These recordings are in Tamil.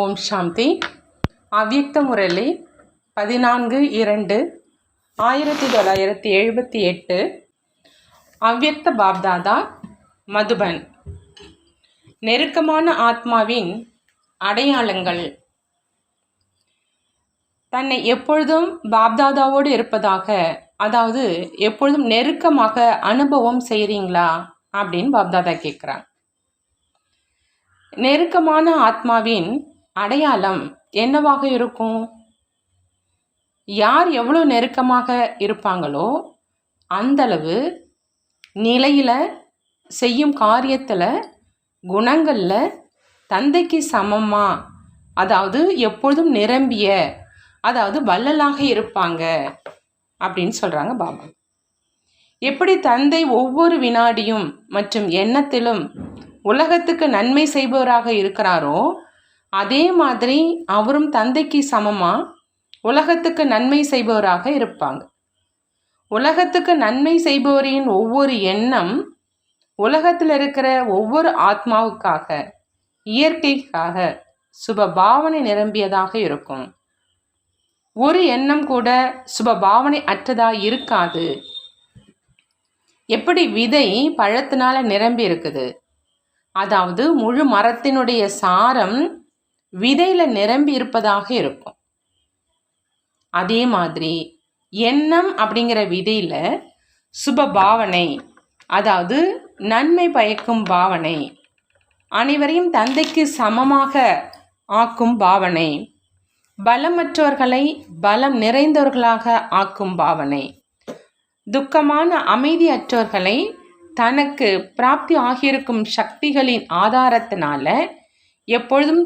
ஓம் சாந்தி. அவ்யக்த முரளி பதினான்கு இரண்டு ஆயிரத்தி தொள்ளாயிரத்தி எழுபத்தி எட்டு. அவ்யக்த பாப்தாதா மதுபன். நெருக்கமான ஆத்மாவின் அடையாளங்கள். தன்னை எப்பொழுதும் பாப்தாதாவோடு இருப்பதாக அதாவது எப்பொழுதும் நெருக்கமாக அனுபவம் செய்கிறீங்களா அப்படின்னு பாப்தாதா கேட்குறாங்க நெருக்கமான ஆத்மாவின் அடையாளம் என்னவாக இருக்கும்? யார் எவ்வளோ நெருக்கமாக இருப்பாங்களோ அந்தளவு நிலையில் செய்யும் காரியத்தில் குணங்களில் தந்தைக்கு சமமா? அதாவது எப்பொழுதும் நிரம்பிய அதாவது வள்ளலாக இருப்பாங்க அப்படின்னு சொல்கிறாங்க பாபா. எப்படி தந்தை ஒவ்வொரு வினாடியும் மற்றும் எண்ணத்திலும் உலகத்துக்கு நன்மை செய்பவராக இருக்கிறாரோ அதே மாதிரி அவரும் தந்தைக்கு சமமாக உலகத்துக்கு நன்மை செய்பவராக இருப்பாங்க. உலகத்துக்கு நன்மை செய்பவரின் ஒவ்வொரு எண்ணம் உலகத்தில் இருக்கிற ஒவ்வொரு ஆத்மாவுக்காக இயற்கைக்காக சுப பாவனை நிரம்பியதாக இருக்கும். ஒரு எண்ணம் கூட சுப பாவனை அற்றதாக இருக்காது. எப்படி விதை பழத்தினால நிரம்பி இருக்குது அதாவது முழு மரத்தினுடைய சாரம் விதையில் நிரம்பி இருப்பதாக இருக்கும். அதே மாதிரி எண்ணம் அப்படிங்கிற விதையில் சுப பாவனை அதாவது நன்மை பயக்கும் பாவனை அனைவரையும் தந்தைக்கு சமமாக ஆக்கும் பாவனை பலமற்றவர்களை பலம் நிறைந்தவர்களாக ஆக்கும் பாவனை துக்கமான அமைதியற்றவர்களை தனக்கு பிராப்தி ஆகியிருக்கும் சக்திகளின் ஆதாரத்தினால எப்பொழுதும்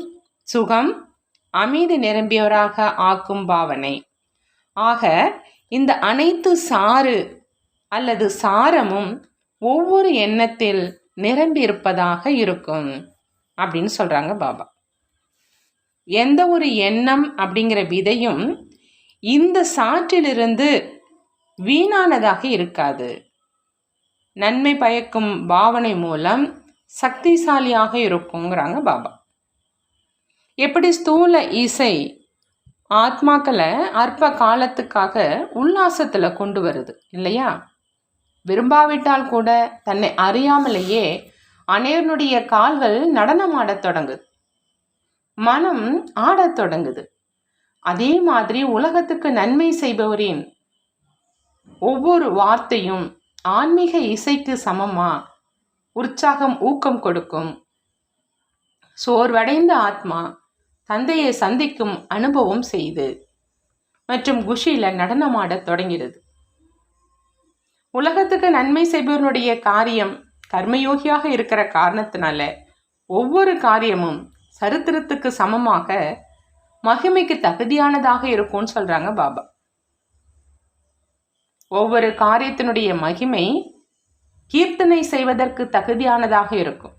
சுகம் அமைதி நிரம்பியவராக ஆக்கும் பாவனை. ஆக இந்த அனைத்து சாறு அல்லது சாரமும் ஒவ்வொரு எண்ணத்தில் நிரம்பி இருப்பதாக இருக்கும் அப்படின்னு சொல்கிறாங்க பாபா. எந்த ஒரு எண்ணம் அப்படிங்கிற விதையும் இந்த சாற்றிலிருந்து வீணானதாக இருக்காது. நன்மை பயக்கும் பாவனை மூலம் சக்திசாலியாக இருக்குங்கிறாங்க பாபா. எப்படி ஸ்தூல இசை ஆத்மாக்களை அற்ப காலத்துக்காக உல்லாசத்தில் கொண்டு வருது இல்லையா? விரும்பாவிட்டால் கூட தன்னை அறியாமலேயே அனைவனுடைய கால்கள் நடனமாடத் தொடங்குது. மனம் ஆடத் தொடங்குது. அதே மாதிரி உலகத்துக்கு நன்மை செய்பவரின் ஒவ்வொரு வார்த்தையும் ஆன்மீக இசைக்கு சமமா? உற்சாகம் ஊக்கம் கொடுக்கும். சோர்வடைந்த ஆத்மா தந்தையை சந்திக்கும் அனுபவம் செய்து மற்றும் குஷியில நடனமாடத் தொடங்கிறது உலகத்துக்கு நன்மை செய்பவனுடைய காரியம் கர்மயோகியாக இருக்கிற காரணத்தினால ஒவ்வொரு காரியமும் சரித்திரத்துக்கு சமமாக மகிமைக்கு தகுதியானதாக இருக்கும்னு சொல்றாங்க பாபா. ஒவ்வொரு காரியத்தினுடைய மகிமை கீர்த்தனை செய்வதற்கு தகுதியானதாக இருக்கும்.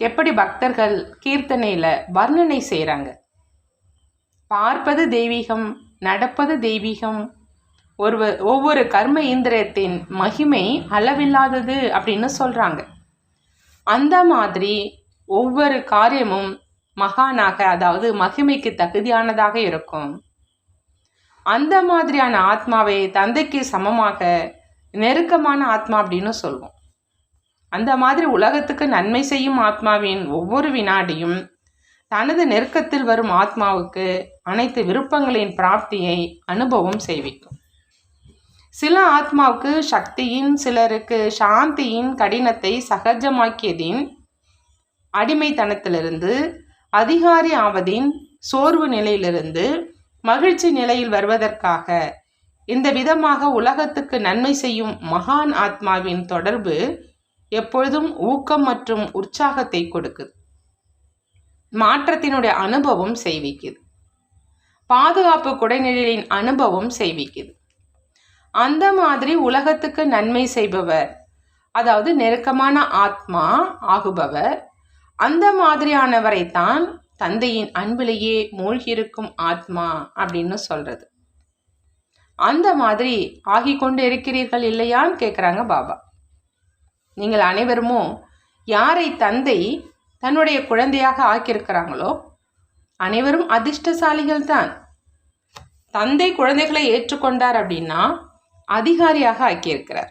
எப்படி பக்தர்கள் கீர்த்தனையில் வர்ணனை செய்கிறாங்க பார்ப்பது தெய்வீகம் நடப்பது தெய்வீகம். ஒரு ஒவ்வொரு கர்ம இந்திரியத்தின் மகிமை அளவில்லாதது அப்படின்னு சொல்கிறாங்க அந்த மாதிரி ஒவ்வொரு காரியமும் மகானாக அதாவது மகிமைக்கு தகுதியானதாக இருக்கும். அந்த மாதிரியான ஆத்மாவை தந்தைக்கு சமமாக நெருக்கமான ஆத்மா அப்படின்னு சொல்வோம். அந்த மாதிரி உலகத்துக்கு நன்மை செய்யும் ஆத்மாவின் ஒவ்வொரு வினாடியும் தனது நெருக்கத்தில் வரும் ஆத்மாவுக்கு அனைத்து விருப்பங்களின் பிராப்தியை அனுபவம் செய்விக்கும். சில ஆத்மாவுக்கு சக்தியின் சிலருக்கு சாந்தியின் கடினத்தை சகஜமாக்கியதின் அடிமைத்தனத்திலிருந்து அதிகாரி ஆவதின் சோர்வு நிலையிலிருந்து மகிழ்ச்சி நிலையில் வருவதற்காக இந்த விதமாக உலகத்துக்கு நன்மை செய்யும் மகான் ஆத்மாவின் தொடர்பு எப்பொழுதும் ஊக்கம் மற்றும் உற்சாகத்தை கொடுக்குது. மாற்றத்தினுடைய அனுபவம் செய்விக்குது. பாதுகாப்பு குடைநிழலின் அனுபவம் செய்விக்குது. அந்த மாதிரி உலகத்துக்கு நன்மை செய்பவர் அதாவது நெருக்கமான ஆத்மா ஆகுபவர் அந்த மாதிரியானவரை தான் தந்தையின் அன்பிலேயே மூழ்கியிருக்கும் ஆத்மா அப்படின்னு சொல்றது. அந்த மாதிரி ஆகி கொண்டு இருக்கிறீர்கள் இல்லையான்னு கேட்குறாங்க பாபா. நீங்கள் அனைவருமோ யாரை தந்தை தன்னுடைய குழந்தையாக ஆக்கியிருக்கிறாங்களோ அனைவரும் அதிர்ஷ்டசாலிகள் தான் தந்தை குழந்தைகளை ஏற்றுக்கொண்டார் அப்படின்னா அதிகாரியாக ஆக்கியிருக்கிறார்.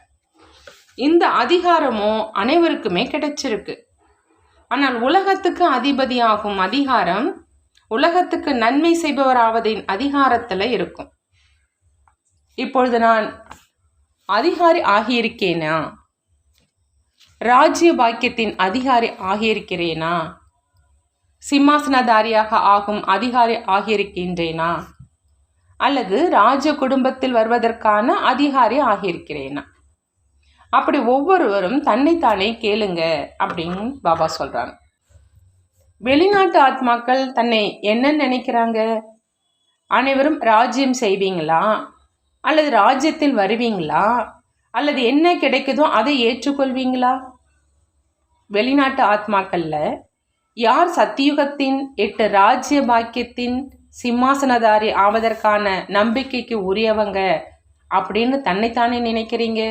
இந்த அதிகாரமும் அனைவருக்குமே கிடைச்சிருக்கு. ஆனால் உலகத்துக்கு அதிபதியாகும் அதிகாரம் உலகத்துக்கு நன்மை செய்பவராவதின் அதிகாரத்தில் இருக்கும். இப்பொழுது நான் அதிகாரி ஆகியிருக்கேனா? ராஜ்ய பாக்கியத்தின் அதிகாரி ஆகியிருக்கிறேனா? சிம்மாசனதாரியாக ஆகும் அதிகாரி ஆகியிருக்கின்றேனா? அல்லது ராஜ குடும்பத்தில் வருவதற்கான அதிகாரி ஆகியிருக்கிறேனா? அப்படி ஒவ்வொருவரும் தன்னைத்தானே கேளுங்க அப்படின்னு பாபா சொல்கிறாங்க வெளிநாட்டு ஆத்மாக்கள் தன்னை என்ன நினைக்கிறாங்க? அனைவரும் ராஜ்யம் செய்வீங்களா? அல்லது ராஜ்யத்தில் வருவீங்களா? அல்லது என்ன கிடைக்குதோ அதை ஏற்றுக்கொள்வீங்களா? வெளிநாட்டு ஆத்மாக்கள்ல யார் சத்தியுகத்தின் எட்டு ராஜ்ய பாக்கியத்தின் சிம்மாசனதாரி ஆவதற்கான நம்பிக்கைக்கு உரியவங்க அப்படின்னு தன்னைத்தானே நினைக்கிறீங்க?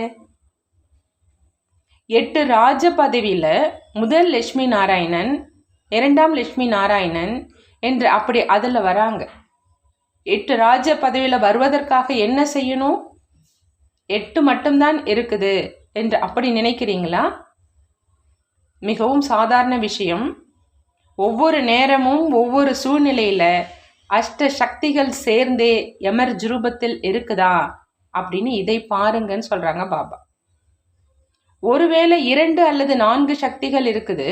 எட்டு ராஜ பதவியில் முதல் லட்சுமி நாராயணன் இரண்டாம் லட்சுமி நாராயணன் என்று அப்படி அதில் வராங்க. எட்டு ராஜ பதவியில் வருவதற்காக என்ன செய்யணும்? எட்டு மட்டும்தான் இருக்குது என்று அப்படி நினைக்கிறீங்களா? மிகவும் சாதாரண விஷயம். ஒவ்வொரு நேரமும் ஒவ்வொரு சூழ்நிலையில் அஷ்ட சக்திகள் சேர்ந்தே எமர் ஜுரூபத்தில் இருக்குதா? அப்படின்னு இதை பாருங்கன்னு சொல்கிறாங்க பாபா. ஒருவேளை இரண்டு அல்லது நான்கு சக்திகள் இருக்குது.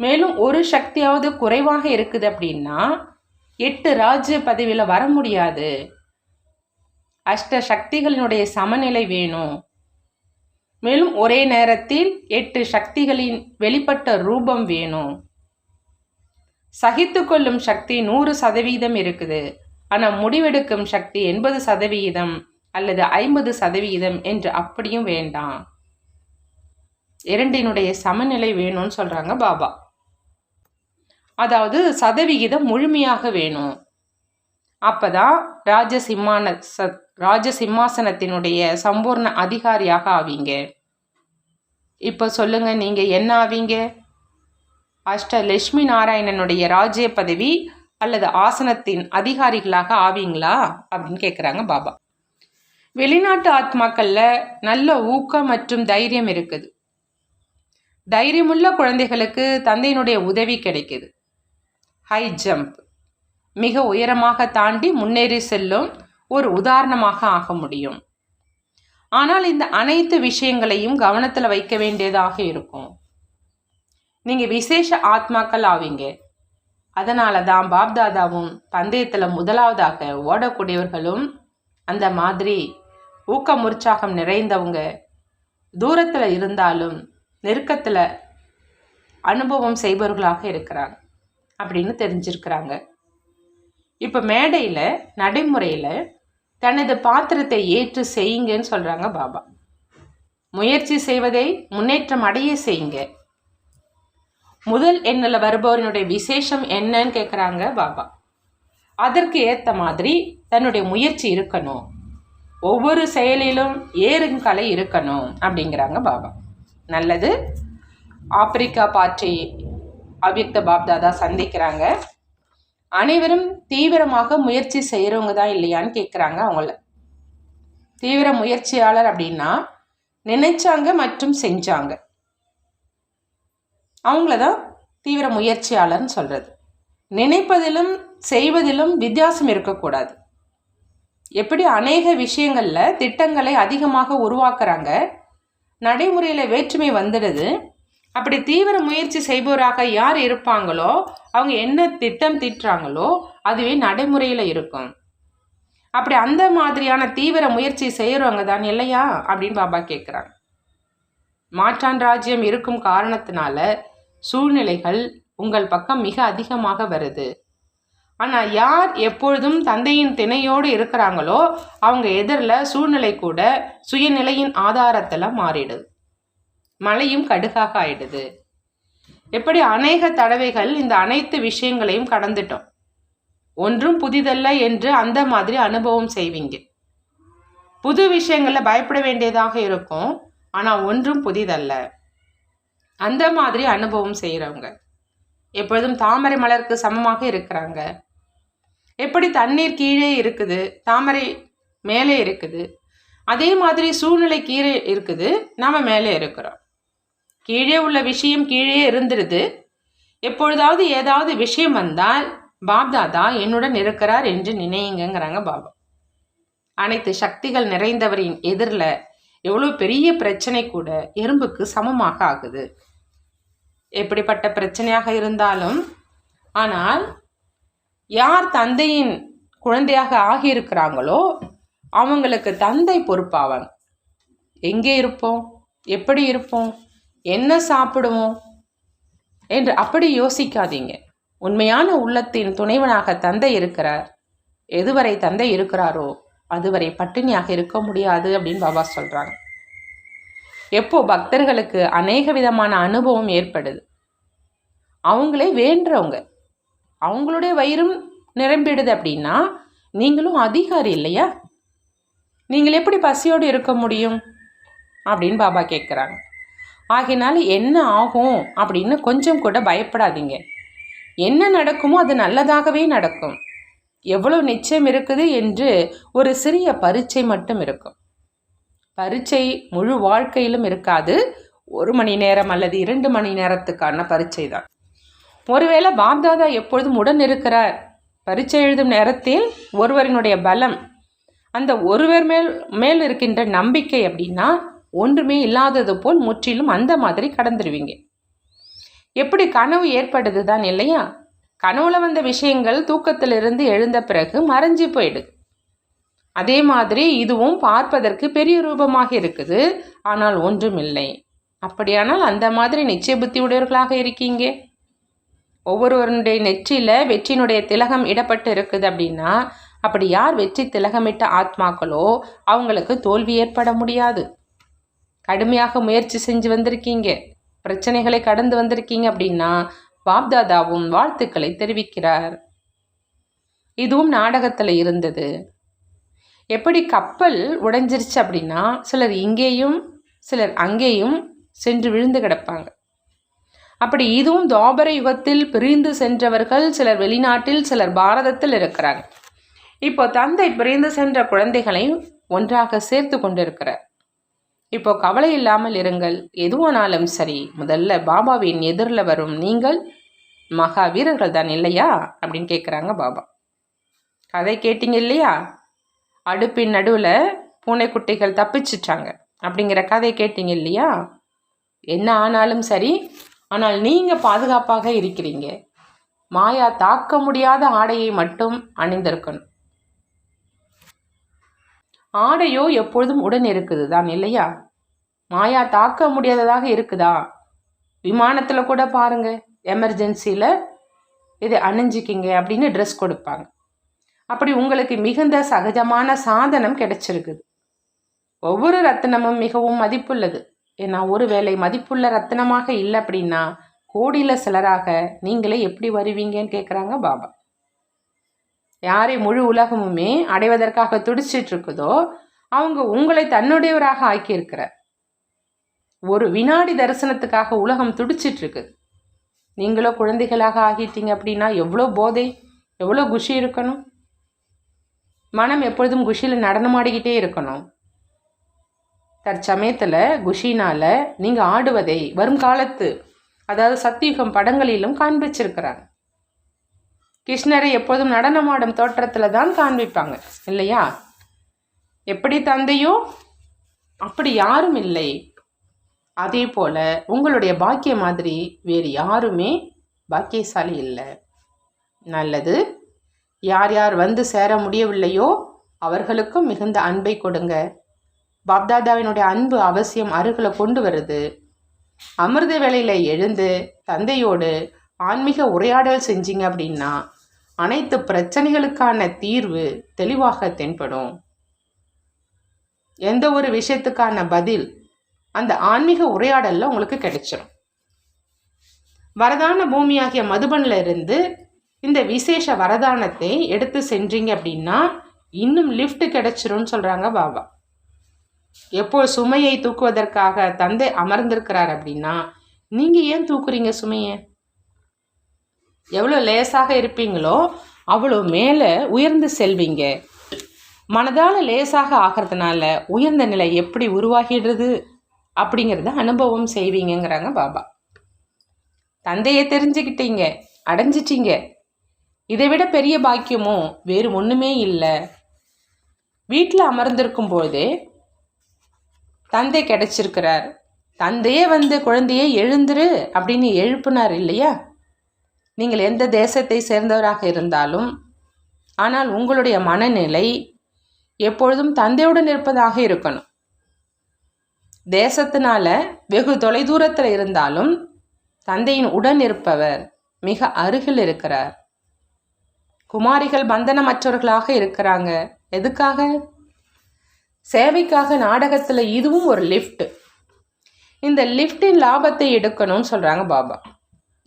மேலும் ஒரு சக்தியாவது குறைவாக இருக்குது அப்படின்னா எட்டு ராஜ்ய பதவியில் வர முடியாது. அஷ்ட சக்திகளினுடைய சமநிலை வேணும். மேலும் ஒரே நேரத்தில் எட்டு சக்திகளின் வெளிப்பட்ட ரூபம் வேணும். சகித்து கொள்ளும் சக்தி நூறு சதவீதம் இருக்குது. ஆனால் முடிவெடுக்கும் சக்தி எண்பது சதவீதம் அல்லது ஐம்பது சதவீதம் என்று அப்படியும் வேண்டாம். இரண்டினுடைய சமநிலை வேணும்னு சொல்கிறாங்க பாபா. அதாவது சதவிகிதம் முழுமையாக வேணும். அப்போதான் ராஜசிம்மான ராஜ ராஜசிம்மாசனத்தினுடைய சம்பூர்ண அதிகாரியாக ஆவீங்க. இப்போ சொல்லுங்க நீங்கள் என்ன ஆவீங்க? அஷ்ட லட்சுமி நாராயணனுடைய ராஜ்ய பதவி அல்லது ஆசனத்தின் அதிகாரிகளாக ஆவீங்களா? அப்படின்னு கேட்குறாங்க பாபா. வெளிநாட்டு ஆத்மாக்களில் நல்ல ஊக்கம் மற்றும் தைரியம் இருக்குது. தைரியமுள்ள குழந்தைகளுக்கு தந்தையினுடைய உதவி கிடைக்குது. ஹை ஜம்ப் மிக உயரமாக தாண்டி முன்னேறி செல்லும் ஒரு உதாரணமாக ஆக முடியும். ஆனால் இந்த அனைத்து விஷயங்களையும் கவனத்தில் வைக்க வேண்டியதாக இருக்கும். நீங்கள் விசேஷ ஆத்மாக்கள் ஆவீங்க. அதனால தான் பாப்தாதாவும் பந்தயத்தில் முதலாவதாக ஓடக்கூடியவர்களும் அந்த மாதிரி ஊக்கம் உற்சாகம் நிறைந்தவங்க தூரத்தில் இருந்தாலும் நெருக்கத்தில் அனுபவம் செய்பவர்களாக இருக்கிறாங்க அப்படின்னு தெரிஞ்சிருக்கிறாங்க. இப்போ மேடையில் நடைமுறையில் தனது பாத்திரத்தை ஏற்று செய்யுங்கன்னு சொல்கிறாங்க பாபா. முயற்சி செய்வதை முன்னேற்றம் அடைய செய்யுங்க. முதல் எண்ணில் வருபவரினுடைய விசேஷம் என்னன்னு கேட்குறாங்க பாபா. அதற்கு ஏற்ற மாதிரி தன்னுடைய முயற்சி இருக்கணும். ஒவ்வொரு செயலிலும் ஏறுங்கலை இருக்கணும் அப்படிங்கிறாங்க பாபா. நல்லது. ஆப்பிரிக்கா பாற்றி அவ்யக்த பாப்தாதா சந்திக்கிறாங்க. அனைவரும் தீவிரமாக முயற்சி செய்கிறவங்க தான் இல்லையான்னு கேட்குறாங்க அவங்கள. தீவிர முயற்சியாளர் அப்படின்னா நினைச்சாங்க மற்றும் செஞ்சாங்க. அவங்கள தான் தீவிர முயற்சியாளர்னு சொல்கிறது நினைப்பதிலும் செய்வதிலும் வித்தியாசம் இருக்கக்கூடாது. எப்படி அநேக விஷயங்களில் திட்டங்களை அதிகமாக உருவாக்குறாங்க நடைமுறையில் வேற்றுமை வந்துடுது அப்படி தீவிர முயற்சி செய்பவராக யார் இருப்பாங்களோ அவங்க என்ன திட்டம் திட்டுறாங்களோ அதுவே நடைமுறையில் இருக்கும். அப்படி அந்த மாதிரியான தீவிர முயற்சி செய்கிறவங்க தான் இல்லையா? அப்படின்னு பாபா கேட்குறாங்க மாற்றான் ராஜ்யம் இருக்கும் காரணத்தினால சூழ்நிலைகள் உங்கள் பக்கம் மிக அதிகமாக வருது. ஆனால் யார் எப்பொழுதும் தந்தையின் திணையோடு இருக்கிறாங்களோ அவங்க எதிரில் சூழ்நிலை கூட சுயநிலையின் ஆதாரத்தில் மாறிடுது. மழையும் கடுகாக ஆயிடுது. எப்படி அநேக தடவைகள் இந்த அனைத்து விஷயங்களையும் கடந்துட்டோம். ஒன்றும் புதிதல்ல என்று அந்த மாதிரி அனுபவம் செய்வீங்க. புது விஷயங்களில் பயப்பட வேண்டியதாக இருக்கும் ஆனால் ஒன்றும் புதிதல்ல. அந்த மாதிரி அனுபவம் செய்கிறவங்க எப்பொழுதும் தாமரை மலருக்கு சமமாக இருக்கிறாங்க. எப்படி தண்ணீர் கீழே இருக்குது தாமரை மேலே இருக்குது. அதே மாதிரி சூழ்நிலை கீழே இருக்குது நாம் மேலே இருக்கிறோம். கீழே உள்ள விஷயம் கீழே இருந்துருது. எப்பொழுதாவது ஏதாவது விஷயம் வந்தால் பாப்தாதா என்னுடன் இருக்கிறார் என்று நினையுங்கிறாங்க பாபா. அனைத்து சக்திகள் நிறைந்தவரின் எதிரில் எவ்வளோ பெரிய பிரச்சனை கூட எறும்புக்கு சமமாக ஆகுது. எப்படிப்பட்ட பிரச்சனையாக இருந்தாலும் ஆனால் யார் தந்தையின் குழந்தையாக ஆகியிருக்கிறாங்களோ அவங்களுக்கு தந்தை பொறுப்பாவாங்க. எங்கே இருப்போம்? எப்படி இருப்போம்? என்ன சாப்பிடுவோம்? என்று அப்படி யோசிக்காதீங்க. உண்மையான உள்ளத்தின் துணைவனாக தந்தை இருக்கிறார். எதுவரை தந்தை இருக்கிறாரோ அதுவரை பட்டினியாக இருக்க முடியாது அப்படின்னு பாபா சொல்கிறாங்க எப்போ பக்தர்களுக்கு அநேக விதமான அனுபவம் ஏற்படுது. அவங்களே வேண்டுறவங்க அவங்களுடைய வயிறும் நிரம்பிடுது அப்படின்னா நீங்களும் அதிகாரி இல்லையா? நீங்கள் எப்படி பசியோடு இருக்க முடியும்? அப்படின்னு பாபா கேட்குறாங்க ஆகினால என்ன ஆகும் அப்படின்னு கொஞ்சம் கூட பயப்படாதீங்க. என்ன நடக்குமோ அது நல்லதாகவே நடக்கும். எவ்வளோ நிச்சயம் இருக்குது என்று ஒரு சிறிய பரீட்சை மட்டும் இருக்கும். பரீட்சை முழு வாழ்க்கையிலும் இருக்காது. ஒரு மணி நேரம் அல்லது இரண்டு மணி நேரத்துக்கான பரீட்சை தான். ஒருவேளை பாப்தாதா எப்பொழுதும் உடன் இருக்கிறார். பரீட்சை எழுதும் நேரத்தில் ஒருவரினுடைய பலம் அந்த ஒருவர் மேல் மேல் இருக்கின்ற நம்பிக்கை அப்படின்னா ஒன்றுமே இல்லாதது போல் முற்றிலும் அந்த மாதிரி கடந்துருவீங்க. எப்படி கனவு ஏற்படுது தான் இல்லையா? கனவுல வந்த விஷயங்கள் தூக்கத்திலிருந்து எழுந்த பிறகு மறைஞ்சு போயிடுது. அதே மாதிரி இதுவும் பார்ப்பதற்கு பெரிய ரூபமாக இருக்குது. ஆனால் ஒன்றும் இல்லை. அப்படியானால் அந்த மாதிரி நிச்சய புத்தி உடையவர்களாக இருக்கீங்க. ஒவ்வொருவருடைய நெற்றியில் வெற்றியினுடைய திலகம் இடப்பட்டு இருக்குது அப்படின்னா அப்படி யார் வெற்றி திலகமிட்ட ஆத்மாக்களோ அவங்களுக்கு தோல்வி ஏற்பட முடியாது. கடுமையாக முயற்சி செஞ்சு வந்திருக்கீங்க. பிரச்சனைகளை கடந்து வந்திருக்கீங்க அப்படின்னா பாப்தாதாவும் வாழ்த்துக்களை தெரிவிக்கிறார். இதுவும் நாடகத்தில் இருந்தது. எப்படி கப்பல் உடைஞ்சிருச்சு அப்படின்னா சிலர் இங்கேயும் சிலர் அங்கேயும் சென்று விழுந்து கிடப்பாங்க. அப்படி இதுவும் துவாபர யுகத்தில் பிரிந்து சென்றவர்கள் சிலர் வெளிநாட்டில் சிலர் பாரதத்தில் இருக்கிறாங்க. இப்போ தந்தை பிரிந்து சென்ற குழந்தைகளை ஒன்றாக சேர்த்து கொண்டிருக்கிறார். இப்போ கவலை இல்லாமல் இருங்கள். எதுவானாலும் சரி முதல்ல பாபாவின் எதிரில் வரும் நீங்கள் மகா வீரர்கள் தான் இல்லையா? அப்படின்னு கேட்குறாங்க பாபா. கதை கேட்டீங்க இல்லையா? அடுப்பின் நடுவில் பூனைக்குட்டிகள் தப்பிச்சிட்டாங்க. அப்படிங்கிற கதை கேட்டீங்க இல்லையா? என்ன ஆனாலும் சரி ஆனால் நீங்கள் பாதுகாப்பாக இருக்கிறீங்க. மாயா தாக்க முடியாத ஆடையை மட்டும் அணிந்திருக்கணும். ஆடையோ எப்பொழுதும் உடன் இருக்குது தான் இல்லையா? மாயா தாக்க முடியாததாக இருக்குதா? விமானத்தில் கூட பாருங்க எமர்ஜென்சியில் இதை அணிஞ்சிக்கிங்க அப்படின்னு ட்ரெஸ் கொடுப்பாங்க. அப்படி உங்களுக்கு மிகுந்த சகஜமான சாதனம் கிடைச்சிருக்குது. ஒவ்வொரு ரத்தினமும் மிகவும் மதிப்புள்ளது. ஏன்னா ஒருவேளை மதிப்புள்ள ரத்தினமாக இல்லை அப்படின்னா கோடியில் சிலராக நீங்களே எப்படி வருவீங்கன்னு கேட்குறாங்க பாபா. யாரை முழு உலகமுமே அடைவதற்காக துடிச்சிட்டு இருக்குதோ அவங்க உங்களை தன்னுடையவராக ஆக்கியிருக்கிறார். ஒரு வினாடி தரிசனத்துக்காக உலகம் துடிச்சிட்டு இருக்குது நீங்களோ குழந்தைகளாக ஆகிட்டீங்க அப்படின்னா எவ்வளோ போதை எவ்வளோ குஷி இருக்கணும்? மனம் எப்பொழுதும் குஷியில் நடனமாடிக்கிட்டே இருக்கணும். தற்சமயத்தில் குஷினால் நீங்கள் ஆடுவதை வரும் காலத்து அதாவது சத்தியுகம் படங்களிலும் காண்பிச்சிருக்கிறாங்க. கிருஷ்ணரை எப்போதும் நடனமாடும் தோற்றத்தில் தான் காண்பிப்பாங்க இல்லையா? எப்படி தந்தையோ அப்படி யாரும் இல்லை. அதே போல் உங்களுடைய பாக்கிய மாதிரி வேறு யாருமே பாக்கியசாலி இல்லை. நல்லது. யார் யார் வந்து சேர முடியவில்லையோ அவர்களுக்கும் மிகுந்த அன்பை கொடுங்க. பாப்தாதாவினுடைய அன்பு அவசியம் அருகில் கொண்டு வருது. அமிர்த வேளையில் எழுந்து தந்தையோடு ஆன்மீக உரையாடல் செஞ்சீங்க அப்படின்னா அனைத்து பிரச்சனைகளுக்கான தீர்வு தெளிவாக தென்படும். எந்த ஒரு விஷயத்துக்கான பதில் அந்த ஆன்மீக உரையாடலில் உங்களுக்கு கிடைச்சிடும் வரதான பூமியாகிய மதுபனில் இருந்து இந்த விசேஷ வரதானத்தை எடுத்து சென்றீங்க அப்படின்னா இன்னும் லிஃப்ட் கிடைச்சிரும்னு சொல்கிறாங்க பாபா. எப்போ சுமையை தூக்குவதற்காக தந்தை அமர்ந்திருக்கிறார் அப்படின்னா நீங்கள் ஏன் தூக்குறீங்க சுமையை? எவ்வளோ லேசாக இருப்பீங்களோ அவ்வளோ மேலே உயர்ந்து செல்வீங்க. மனதால் லேசாக ஆகிறதுனால உயர்ந்த நிலை எப்படி உருவாகிடுறது அப்படிங்கிறத அனுபவம் செய்வீங்கங்கிறாங்க பாபா. தந்தையை தெரிஞ்சுக்கிட்டீங்க அடைஞ்சிட்டீங்க. இதை விட பெரிய பாக்கியமோ வேறு ஒன்றுமே இல்லை. வீட்டில் அமர்ந்திருக்கும் போதே தந்தை கிடைச்சிருக்கிறார். தந்தையே வந்து குழந்தையே எழுந்துரு அப்படின்னு எழுப்புனார் இல்லையா? நீங்கள் எந்த தேசத்தை சேர்ந்தவராக இருந்தாலும் ஆனால் உங்களுடைய மனநிலை எப்பொழுதும் தந்தையுடன் இருப்பதாக இருக்கணும். தேசத்தினால வெகு தொலைதூரத்தில் இருந்தாலும் தந்தையின் உடன் இருப்பவர் மிக அருகில் இருக்கிறார். குமாரிகள் பந்தனமற்றவர்களாக இருக்கிறாங்க. எதுக்காக? சேவைக்காக நாடகத்தில் இதுவும் ஒரு லிஃப்ட். இந்த லிஃப்டின் லாபத்தை எடுக்கணும்னு சொல்கிறாங்க பாபா.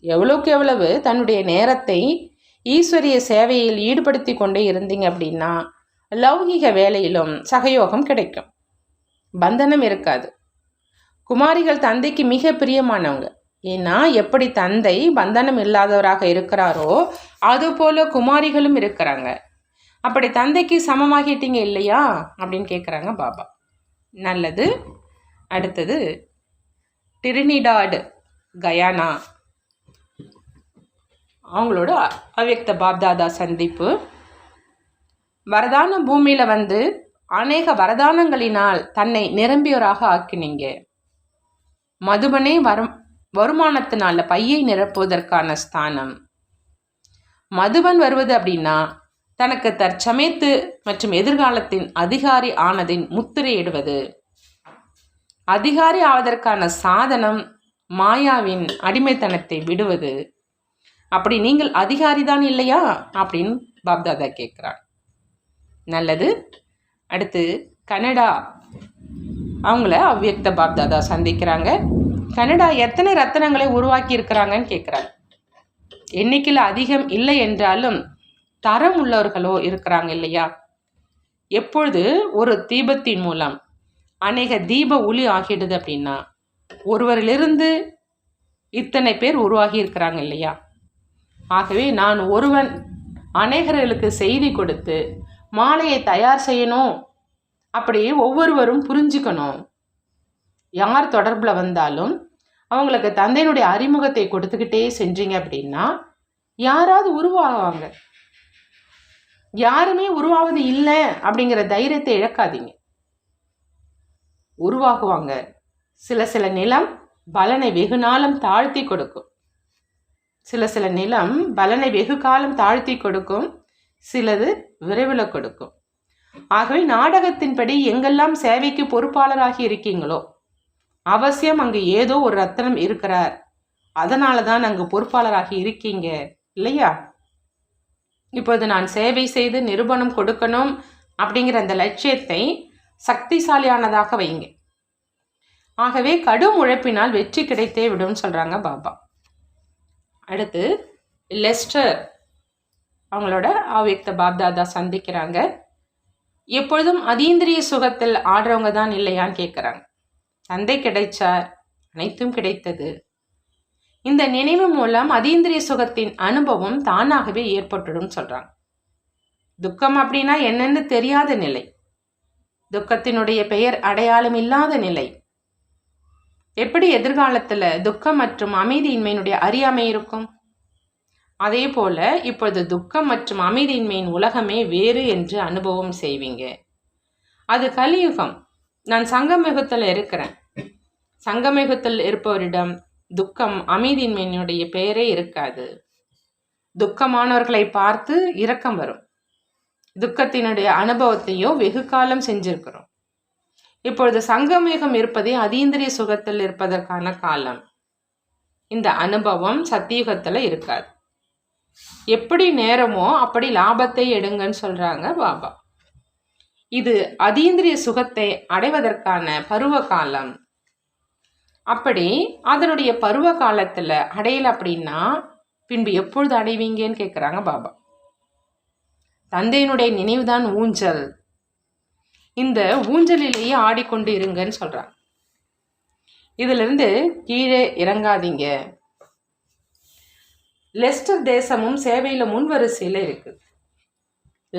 எவ்வளோக்கு எவ்வளவு தன்னுடைய நேரத்தை ஈஸ்வரிய சேவையில் ஈடுபடுத்தி கொண்டே இருந்தீங்க அப்படின்னா லௌகிக வேலையிலும் சகயோகம் கிடைக்கும். பந்தனம் இருக்காது. குமாரிகள் தந்தைக்கு மிக பிரியமானவங்க. ஏன்னா எப்படி தந்தை பந்தனம் இல்லாதவராக இருக்கிறாரோ அதுபோல குமாரிகளும் இருக்கிறாங்க. அப்படி தந்தைக்கு சமமாகிட்டீங்க இல்லையா? அப்படின்னு கேட்குறாங்க பாபா. நல்லது. அடுத்தது டிரினிடாடு கயானா. அவங்களோட அவ்யக்த பாப்தாதா சந்திப்பு. வரதான பூமியில் வந்து அநேக வரதானங்களினால் தன்னை நிரம்பியோராக ஆக்கினீங்க. மதுபனே வரும் வருமானத்தினால பையை நிரப்புவதற்கான ஸ்தானம். மதுபன் வருவது அப்படின்னா தனக்கு தற்சமயத்து மற்றும் எதிர்காலத்தின் அதிகாரி ஆனதின் முத்திரையிடுவது அதிகாரி ஆவதற்கான சாதனம் மாயாவின் அடிமைத்தனத்தை விடுவது. அப்படி நீங்கள் அதிகாரி தான் இல்லையா? அப்படின்னு பாப்தாதா கேட்குறார் நல்லது. அடுத்து கனடா. அவங்கள அவ்வியக்த பாப்தாதா சந்திக்கிறாங்க. கனடா எத்தனை ரத்தனங்களை உருவாக்கி இருக்கிறாங்கன்னு கேட்குறாங்க எண்ணிக்கையில் அதிகம் இல்லை என்றாலும் தரம் உள்ளவர்களோ இருக்கிறாங்க இல்லையா? எப்பொழுது? ஒரு தீபத்தின் மூலம். அநேக தீப ஒளி ஆகிடுது அப்படின்னா ஒருவரிலிருந்து இத்தனை பேர் உருவாகி இருக்கிறாங்க இல்லையா? ஆகவே நான் ஒருவன் அநேகர்களுக்கு செய்தி கொடுத்து மாலையை தயார் செய்யணும். அப்படி ஒவ்வொருவரும் புரிஞ்சுக்கணும். யார் தொடர்பில் வந்தாலும் அவங்களுக்கு தந்தையினுடைய அறிமுகத்தை கொடுத்துக்கிட்டே செஞ்சீங்க அப்படின்னா யாராவது உருவாகுவாங்க யாருமே உருவாவது இல்லை அப்படிங்கிற தைரியத்தை இழக்காதீங்க. உருவாகுவாங்க. சில சில நிலம் பலனை வெகு நாளும் தாழ்த்தி கொடுக்கும். சில சில நிலம் பலனை வெகு காலம் தாழ்த்தி கொடுக்கும் சிலது விரைவில் கொடுக்கும். ஆகவே நாடகத்தின்படி எங்கெல்லாம் சேவைக்கு பொறுப்பாளராகி இருக்கீங்களோ அவசியம் அங்கு ஏதோ ஒரு ரத்தனம் இருக்கிறார். அதனால தான் அங்கு பொறுப்பாளராகி இருக்கீங்க இல்லையா? இப்போது நான் சேவை செய்து நிரூபணம் கொடுக்கணும் அப்படிங்கிற அந்த லட்சியத்தை சக்திசாலியானதாக வைங்க ஆகவே கடும் உழைப்பினால் வெற்றி கிடைத்தே விடும்னு சொல்கிறாங்க பாபா. அடுத்து லெஸ்டர் அவங்களோட ஆவியக்த பாப்தாதா சந்திக்கிறாங்க. எப்பொழுதும் அதீந்திரிய சுகத்தில் ஆடுறவங்க தான் இல்லையான்னு கேட்குறாங்க தந்தை கிடைச்சார் அனைத்தும் கிடைத்தது. இந்த நினைவு மூலம் அதீந்திரிய சுகத்தின் அனுபவம் தானாகவே ஏற்பட்டுடும் சொல்கிறாங்க துக்கம் அப்படின்னா என்னென்னு தெரியாத நிலை. துக்கத்தினுடைய பெயர் அடையாளம் இல்லாத நிலை. எப்படி எதிர்காலத்தில் துக்கம் மற்றும் அமைதியின்மையினுடைய அறியாமை இருக்கும்? அதே போல இப்பொழுது துக்கம் மற்றும் அமைதியின்மையின் உலகமே வேறு என்று அனுபவம் செய்வீங்க. அது கலியுகம். நான் சங்கமிகத்தில் இருக்கிறேன். சங்கமிகத்தில் இருப்பவரிடம் துக்கம் அமைதியின்மையினுடைய பெயரே இருக்காது. துக்கமானவர்களை பார்த்து இரக்கம் வரும். துக்கத்தினுடைய அனுபவத்தையோ வெகு காலம் செஞ்சிருக்கிறோம். இப்பொழுது சங்கமேகம் இருப்பதே அதீந்திரிய சுகத்தில் இருப்பதற்கான காலம். இந்த அனுபவம் சத்தியுகத்தில் இருக்காது. எப்படி நேரமோ அப்படி லாபத்தை எடுங்கன்னு சொல்கிறாங்க பாபா. இது அதீந்திரிய சுகத்தை அடைவதற்கான பருவ காலம். அப்படி அதனுடைய பருவ காலத்தில் அடையலை அப்படின்னா பின்பு எப்பொழுது அடைவீங்கன்னு கேட்குறாங்க பாபா. தந்தையினுடைய நினைவுதான் ஊஞ்சல். இந்த ஊஞ்சலிலேயே ஆடிக்கொண்டு இருங்கன்னு சொல்கிறாங்க இதிலிருந்து கீழே இறங்காதீங்க. லெஸ்டர் தேசமும் சேவையில் முன்வரிசையில் இருக்குது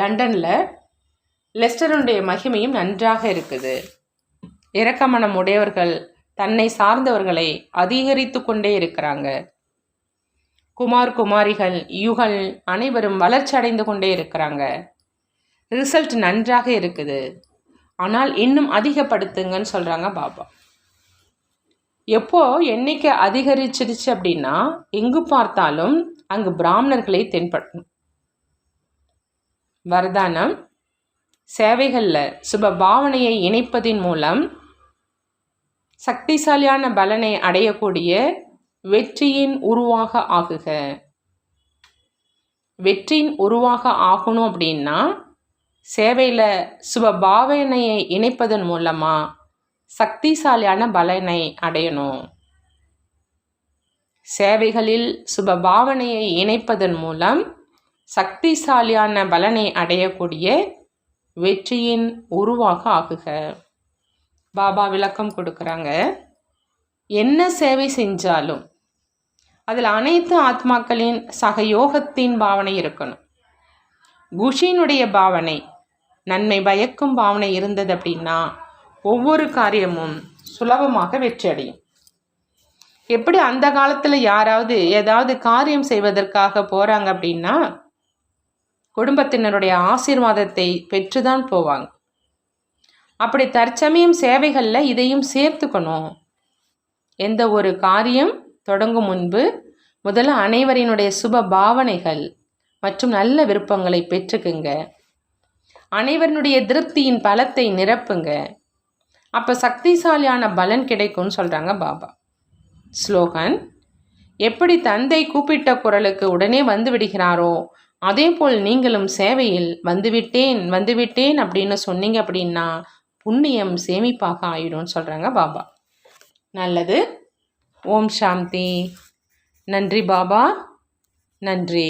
லண்டனில் லெஸ்டருடைய மகிமையும் நன்றாக இருக்குது. இரக்கமனம் உடையவர்கள் தன்னை சார்ந்தவர்களை அதிகரித்து கொண்டே இருக்கிறாங்க. குமார் குமாரிகள் யுகள் அனைவரும் வளர்ச்சி அடைந்து கொண்டே இருக்கிறாங்க. ரிசல்ட் நன்றாக இருக்குது. ஆனால் இன்னும் அதிகப்படுத்துங்கன்னு சொல்கிறாங்க பாபா. எப்போ எண்ணிக்கை அதிகரிச்சிருச்சு அப்படின்னா எங்கு பார்த்தாலும் அங்கு பிராமணர்களை தென்படணும். வரதானம் சேவைகளில் சுப பாவனையை இணைப்பதின் மூலம் சக்திசாலியான பலனை அடையக்கூடிய வெற்றியின் உருவாக ஆகுக. வெற்றியின் உருவாக ஆகணும் அப்படின்னா சேவையில் சுப பாவனையை இணைப்பதன் மூலமாக சக்திசாலியான பலனை அடையணும். சேவைகளில் சுப பாவனையை இணைப்பதன் மூலம் சக்திசாலியான பலனை அடையக்கூடிய வெற்றியின் உருவாக ஆகுக. பாபா விளக்கம் கொடுக்குறாங்க. என்ன சேவை செஞ்சாலும் அதில் அனைத்து ஆத்மாக்களின் சகயோகத்தின் பாவனை இருக்கணும். குஷினுடைய பாவனை நன்மை பயக்கும் பாவனை இருந்தது அப்படின்னா ஒவ்வொரு காரியமும் சுலபமாக வெற்றி அடையும். எப்படி அந்த காலத்தில் யாராவது ஏதாவது காரியம் செய்வதற்காக போகிறாங்க அப்படின்னா குடும்பத்தினருடைய ஆசீர்வாதத்தை பெற்றுதான் போவாங்க. அப்படி தற்சமயம் சேவைகளில் இதையும் சேர்த்துக்கணும். எந்த ஒரு காரியம் தொடங்கும் முன்பு முதல்ல அனைவரினுடைய சுப பாவனைகள் மற்றும் நல்ல விருப்பங்களை பெற்றுக்குங்க. அனைவருடைய திருப்தியின் பலத்தை நிரப்புங்க. அப்போ சக்திசாலியான பலன் கிடைக்கும்னு சொல்கிறாங்க பாபா. ஸ்லோகன் எப்படி தந்தை கூப்பிட்ட குரலுக்கு உடனே வந்து விடுகிறாரோ அதே போல் நீங்களும் சேவையில் வந்துவிட்டேன் வந்துவிட்டேன் அப்படின்னு சொன்னீங்க அப்படின்னா புண்ணியம் சேமிப்பாக ஆயிடும்னு சொல்கிறாங்க பாபா. நல்லது. ஓம் சாந்தி. நன்றி பாபா. நன்றி.